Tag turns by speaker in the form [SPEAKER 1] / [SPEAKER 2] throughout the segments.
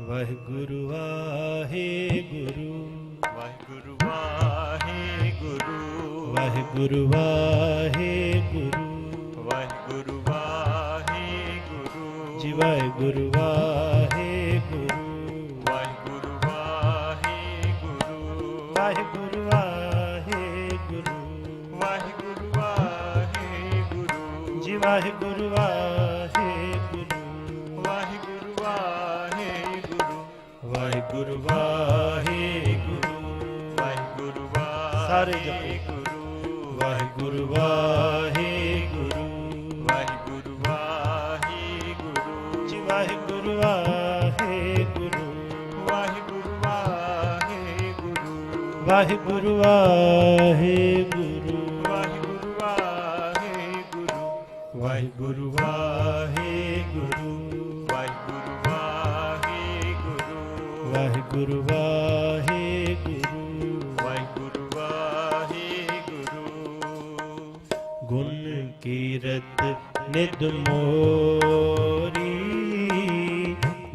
[SPEAKER 1] ਵਾਹਿਗੁਰੂ ਆਹੇ
[SPEAKER 2] ਗੁਰੂ ਵਾਹਿਗੁਰੂ।
[SPEAKER 1] ਆਹੇ ਗੁਰੂ
[SPEAKER 2] ਵਾਹਿਗੁਰੂ
[SPEAKER 1] ਗੁਰੂ ਵਾਹਿਗੁਰੂ। ਆਹੇ
[SPEAKER 2] ਗੁਰੂ ਜੀ
[SPEAKER 1] ਵਾਹਿਗੁਰੂ ਵਾਹਿਗੁਰੂ
[SPEAKER 2] ਵਾਹਿਗੁਰੂ। ਵਾਹਿਗੁਰੂ
[SPEAKER 1] ਵਾਹਿਗੁਰੂ। ਵਾਹਿਗੁਰੂ
[SPEAKER 2] ਵਾਹਿਗੁਰੂ। ਵਾਹਿਗੁਰੂ
[SPEAKER 1] ਸਾਰੇ ਜਪੋ।
[SPEAKER 2] ਵਾਹਿਗੁਰੂ।
[SPEAKER 1] ਵਾਹਿਗੁਰੂ ਵਾਹਿਗੁਰੂ।
[SPEAKER 2] ਵਾਹਿਗੁਰੂ ਵਾਹਿਗੁਰੂ।
[SPEAKER 1] ਜੀ ਵਾਹਿਗੁਰੂ ਵਾਹਿਗੁਰੂ।
[SPEAKER 2] ਵਾਹਿਗੁਰੂ ਵਾਹਿਗੁਰੂ।
[SPEAKER 1] ਵਾਹਿਗੁਰੂ ਵਾਹਿਗੁਰੂ।
[SPEAKER 2] ਵਾਹਿਗੁਰੂ ਵਾਹਿਗੁਰੂ
[SPEAKER 1] ਵਾਹਿਗੁਰੂ ਵਾਹਿਗੁਰੂ
[SPEAKER 2] ਵਾਹਿਗੁਰੂ। ਵਾਹਿਗੁਰੂ
[SPEAKER 1] ਵਾਹਿਗੁਰੂ। ਵਾਹਿਗੁਰੂ
[SPEAKER 2] ਵਾਹਿਗੁਰੂ।
[SPEAKER 1] ਗੁਣ ਕੀਰਤ ਨਿਦ ਮੋਰੀ।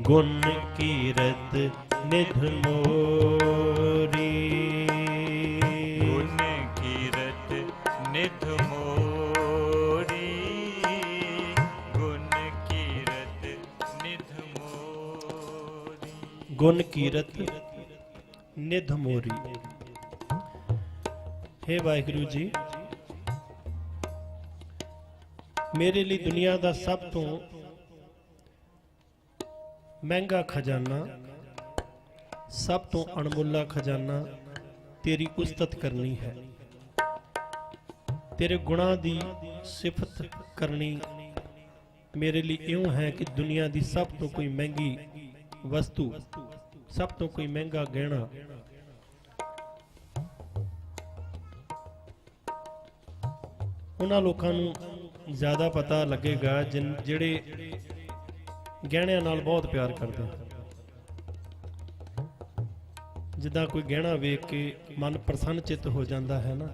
[SPEAKER 1] ਗੁਣ ਕੀਰਤ ਨਿਧ ਮੋਰੀ।
[SPEAKER 2] ਗੁਣ ਕੀਰਤ ਨਿਧ ਮੋਰੀ।
[SPEAKER 1] ਹੇ ਵਾਹਿਗੁਰੂ ਜੀ, ਮੇਰੇ ਲਈ ਦੁਨੀਆ ਦਾ ਸਭ ਤੋਂ ਮਹਿੰਗਾ ਖਜ਼ਾਨਾ, ਸਭ ਤੋਂ ਅਣਮੁੱਲਾ ਖਜ਼ਾਨਾ ਤੇਰੀ ਉਸਤਤ ਕਰਨੀ ਹੈ। ਤੇਰੇ ਗੁਣਾਂ ਦੀ ਸਿਫਤ ਕਰਨੀ ਮੇਰੇ ਲਈ ਇਉਂ ਹੈ ਕਿ ਦੁਨੀਆ ਦੀ ਸਭ ਤੋਂ ਕੋਈ ਮਹਿੰਗੀ ਵਸਤੂ ਸਭ ਤੋਂ ਕੋਈ ਮਹਿੰਗਾ ਗਹਿਣਾ। ਉਹਨਾਂ ਲੋਕਾਂ ਨੂੰ ਜ਼ਿਆਦਾ ਪਤਾ ਲੱਗੇਗਾ ਜਿਹੜੇ ਗਹਿਣਿਆਂ ਨਾਲ ਬਹੁਤ ਪਿਆਰ ਕਰਦੇ ਹਨ ਜਿੱਦਾਂ ਕੋਈ ਗਹਿਣਾ ਵੇਖ ਕੇ ਮਨ ਪ੍ਰਸੰਨ ਚਿੱਤ ਹੋ ਜਾਂਦਾ ਹੈ ਨਾ।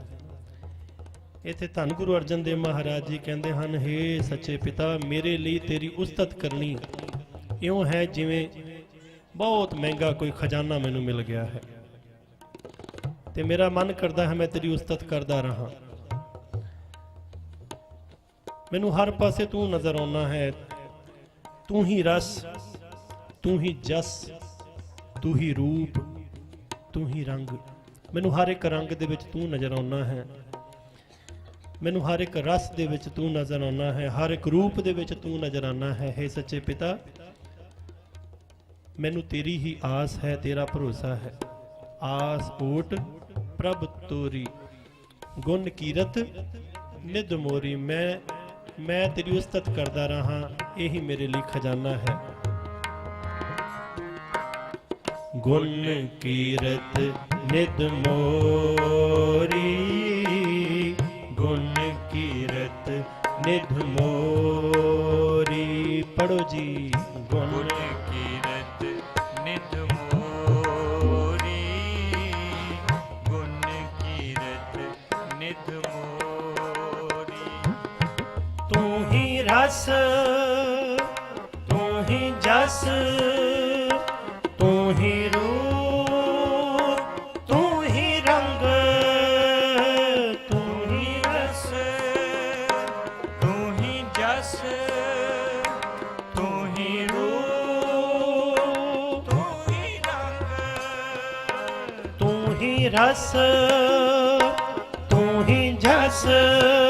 [SPEAKER 1] ਇੱਥੇ ਧੰਨ ਗੁਰੂ ਅਰਜਨ ਦੇਵ ਮਹਾਰਾਜ ਜੀ ਕਹਿੰਦੇ ਹਨ हे ਸੱਚੇ ਪਿਤਾ, ਮੇਰੇ ਲਈ ਤੇਰੀ ਉਸਤਤ ਕਰਨੀ ਇਉਂ ਹੈ ਜਿਵੇਂ ਬਹੁਤ ਮਹਿੰਗਾ ਕੋਈ ਖਜ਼ਾਨਾ ਮੈਨੂੰ ਮਿਲ ਗਿਆ ਹੈ। ਤੇ ਮੇਰਾ ਮਨ ਕਰਦਾ ਹੈ ਮੈਂ ਤੇਰੀ ਉਸਤਤ ਕਰਦਾ ਰਹਾ। ਮੈਨੂੰ ਹਰ ਪਾਸੇ ਤੂੰ ਨਜ਼ਰ ਆਉਣਾ ਹੈ। ਤੂੰ ਹੀ ਰਸ, ਤੂੰ ਹੀ ਜਸ, ਤੂੰ ਹੀ ਰੂਪ, ਤੂੰ ਹੀ ਰੰਗ। ਮੈਨੂੰ ਹਰ ਇੱਕ ਰੰਗ ਦੇ ਵਿੱਚ ਤੂੰ ਨਜ਼ਰ ਆਉਣਾ ਹੈ। ਮੈਨੂੰ ਹਰ ਇੱਕ ਰਸ ਦੇ ਵਿੱਚ ਤੂੰ ਨਜ਼ਰ ਆਉਣਾ ਹੈ। ਹਰ ਇੱਕ ਰੂਪ ਦੇ ਵਿੱਚ ਤੂੰ ਨਜ਼ਰ ਆਉਣਾ ਹੈ। हे ਸੱਚੇ ਪਿਤਾ ਮੈਨੂੰ ਤੇਰੀ ਹੀ ਆਸ ਹੈ, ਤੇਰਾ ਭਰੋਸਾ ਹੈ। ਆਸ ਓਟ ਪ੍ਰਭ ਤੋਰੀ। ਗੁਣ ਕੀਰਤ, ਨਿਧ ਮੋਰੀ। ਮੈਂ ਮੈਂ ਤੇਰੀ ਉਸਤਤ ਕਰਦਾ ਰਹਾ, ਇਹੀ ਮੇਰੇ ਲਈ ਖਜ਼ਾਨਾ ਹੈ। ਗੁਣ ਕੀਰਤ, ਨਿਧ ਮੋਰੀ। ਗੁਣ ਕੀਰਤ, ਨਿਧ ਮੋਰੀ। ਪੜੋ ਜੀ, ਗੁਣ
[SPEAKER 2] ਮੋਰੀ।
[SPEAKER 1] ਤੂੰ ਹੀ ਰਸ, ਤੂੰ ਹੀ ਜਸ, ਤੂੰ ਹੀ ਰੂਪ, ਤੂੰ ਹੀ ਰੰਗ, ਤੂੰ ਹੀ ਰਸ,
[SPEAKER 2] ਤੂੰ ਹੀ ਜਸ, ਤੂੰ ਹੀ
[SPEAKER 1] ਰੂਪ,
[SPEAKER 2] ਤੂੰ ਹੀ ਰੰਗ,
[SPEAKER 1] ਤੂੰ ਹੀ ਰਸ। मुंहिंजसि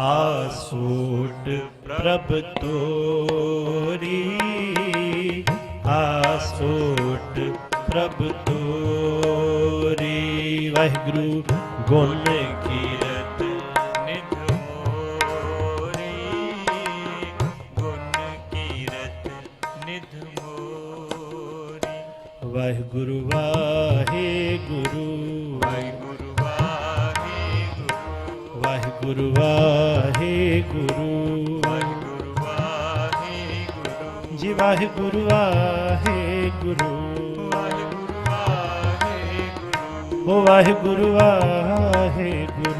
[SPEAKER 1] ਆਸੋਟ ਪ੍ਰਭ ਤੋਰੀ। ਆਸੋਟ ਪ੍ਰਭ ਤੋਰੀ। ਵਾਹਿਗੁਰੂ ਗੁਣ ਵਾਹਿਗੁਰੂ ਵਾਹਿਗੁਰੂ।
[SPEAKER 2] ਵਾਹਿਗੁਰੂ ਵਾਹਿਗੁਰੂ।
[SPEAKER 1] ਜੀ ਵਾਹਿਗੁਰੂ ਵਾਹਿਗੁਰੂ।
[SPEAKER 2] ਵਾਹਿਗੁਰੂ ਵਾਹਿਗੁਰੂ।
[SPEAKER 1] ਵਾਹਿਗੁਰੂ ਵਾਹਿਗੁਰੂ
[SPEAKER 2] ਵਾਹਿਗੁਰੂ।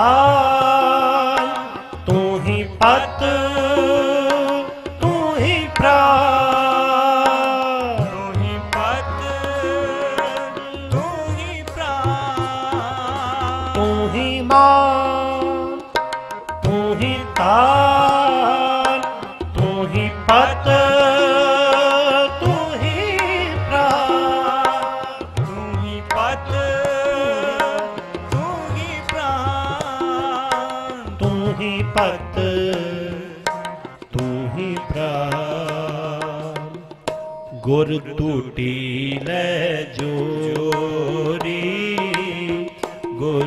[SPEAKER 1] Ah! ਹੀ ਤੂੰ ਹੀ ਪ੍ਰਾਨ। ਗੁਰ ਟੂਟੀ ਲੈ ਜੋਰੀ ਗੁਰ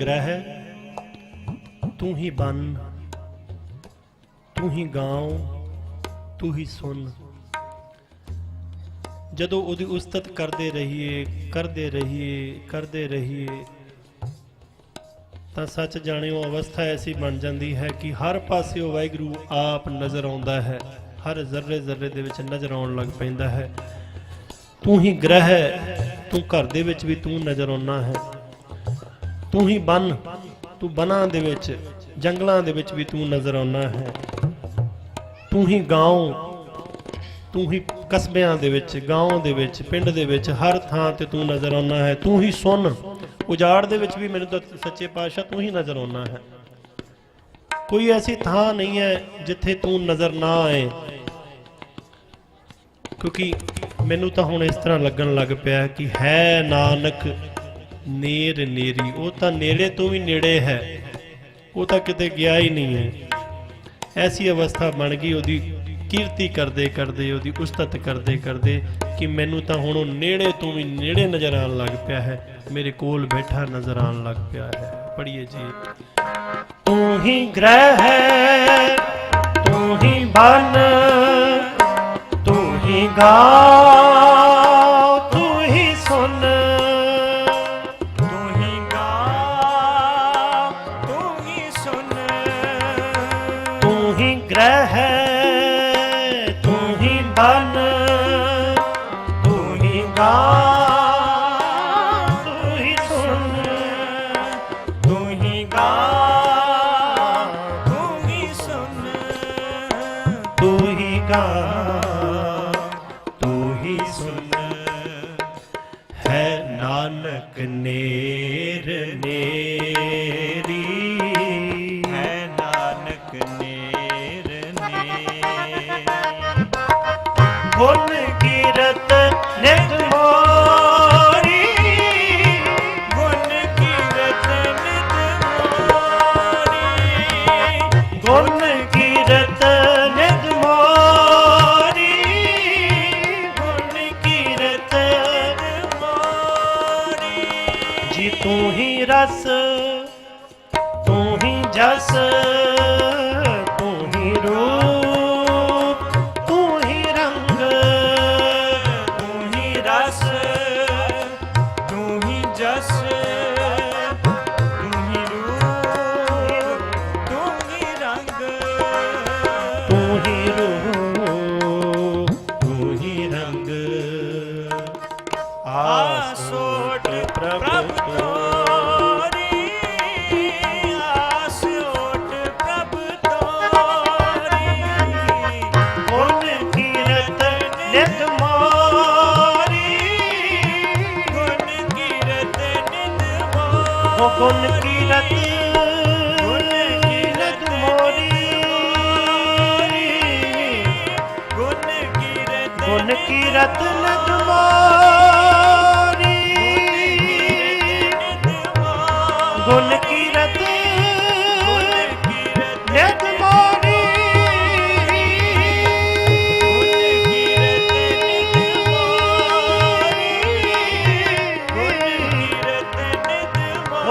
[SPEAKER 1] ਗ੍ਰਹਿ ਤੂੰ ਹੀ ਬਨ, ਤੂੰ ਹੀ ਗਾਉ, ਤੂੰ ਹੀ ਸੁਣ। ਜਦੋਂ ਉਹਦੀ ਉਸਤਤ ਕਰਦੇ ਰਹੀਏ ਕਰਦੇ ਰਹੀਏ ਕਰਦੇ ਰਹੀਏ, ਤਾਂ ਸੱਚ ਜਾਣਿਓ ਅਵਸਥਾ ਐਸੀ ਬਣ ਜਾਂਦੀ ਹੈ ਕਿ ਹਰ ਪਾਸਿਓਂ ਵਾਹਿਗੁਰੂ ਆਪ ਨਜ਼ਰ ਆਉਂਦਾ ਹੈ। ਹਰ ਜ਼ਰਰੇ ਜ਼ਰਰੇ ਦੇ ਵਿੱਚ ਨਜ਼ਰ ਆਉਣ ਲੱਗ ਪੈਂਦਾ ਹੈ। ਤੂੰ ਹੀ ਗ੍ਰਹਿ ਤੂੰ ਘਰ ਦੇ ਵਿੱਚ ਵੀ ਤੂੰ ਨਜ਼ਰ ਆਉਣਾ ਹੈ। ਤੂੰ ਹੀ ਬਨ ਤੂੰ ਬਨਾਂ ਦੇ ਵਿੱਚ ਜੰਗਲਾਂ ਦੇ ਵਿੱਚ ਵੀ ਤੂੰ ਨਜ਼ਰ ਆਉਣਾ ਹੈ ਤੂੰ ਹੀ گاؤں ਤੂੰ ਹੀ ਕਸਬਿਆਂ ਦੇ ਵਿੱਚ گاؤں ਦੇ ਵਿੱਚ ਪਿੰਡ ਦੇ ਵਿੱਚ ਹਰ ਥਾਂ ਤੇ ਤੂੰ ਨਜ਼ਰ ਆਉਣਾ ਹੈ ਤੂੰ ਹੀ ਸੁਣ ਉਜਾੜ ਦੇ ਵਿੱਚ ਵੀ ਮੈਨੂੰ ਤਾਂ ਸੱਚੇ ਪਾਤਸ਼ਾਹ ਤੂੰ ਹੀ ਨਜ਼ਰ ਆਉਣਾ ਹੈ ਕੋਈ ਐਸੀ ਥਾਂ ਨਹੀਂ ਹੈ ਜਿੱਥੇ ਤੂੰ ਨਜ਼ਰ ਨਾ ਆਏ ਕਿਉਂਕਿ ਮੈਨੂੰ ਤਾਂ ਹੁਣ ਇਸ ਤਰ੍ਹਾਂ ਲੱਗਣ ਲੱਗ ਪਿਆ ਕਿ ਹੈ ਨਾਨਕ ਨੇਰ ਨੇਰੀ, ਉਹ ਤਾਂ ਨੇੜੇ ਤੋਂ ਵੀ ਨੇੜੇ ਹੈ। ਉਹ ਤਾਂ ਕਿਤੇ ਗਿਆ ਹੀ ਨਹੀਂ ਹੈ। ਐਸੀ ਅਵਸਥਾ ਬਣ ਗਈ, ਉਹਦੀ ਕੀਰਤੀ ਕਰਦੇ ਕਰਦੇ, ਉਹਦੀ ਉਸਤਤ ਕਰਦੇ ਕਰਦੇ ਕਿ ਮੈਨੂੰ ਤਾਂ ਹੁਣ ਉਹ ਨੇੜੇ ਤੋਂ ਵੀ ਨੇੜੇ ਨਜ਼ਰ ਆਉਣ ਲੱਗ ਪਿਆ ਹੈ। ਮੇਰੇ ਕੋਲ ਬੈਠਾ ਨਜ਼ਰ ਆਉਣ ਲੱਗ ਪਿਆ ਹੈ। ਪੜ੍ਹੀਏ ਜੀ। ਤੂੰ ਹੀ ਗ੍ਰਹਿ ਹੈ, ਤੂੰ ਹੀ ਬਨ, ਤੂੰ ਹੀ ਗਾ ਤੂੰ ਹੀ ਸੁਣ
[SPEAKER 2] ਹੈ
[SPEAKER 1] ਨਾਨਕ
[SPEAKER 2] ਨੇ
[SPEAKER 1] रत्न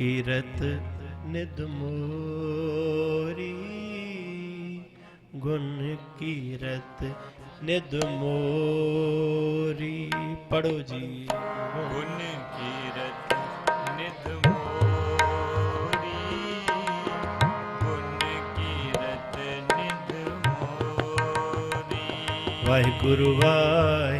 [SPEAKER 1] ਕੀਰਤ ਨਿਦ ਮੋਰੀ
[SPEAKER 2] ਗੁਣ ਕੀਰਤ ਨਿਦ ਮੋਰੀ।
[SPEAKER 1] ਪੜੋ ਜੀ।
[SPEAKER 2] ਗੁਣ ਕੀਰਤ ਨਿਦ ਮੋਰੀ ਗੁਣ ਕੀਰਤ ਨਿਦ ਮੋਰੀ।
[SPEAKER 1] ਵਾਹਿਗੁਰੂ
[SPEAKER 2] ਵਾਹਿ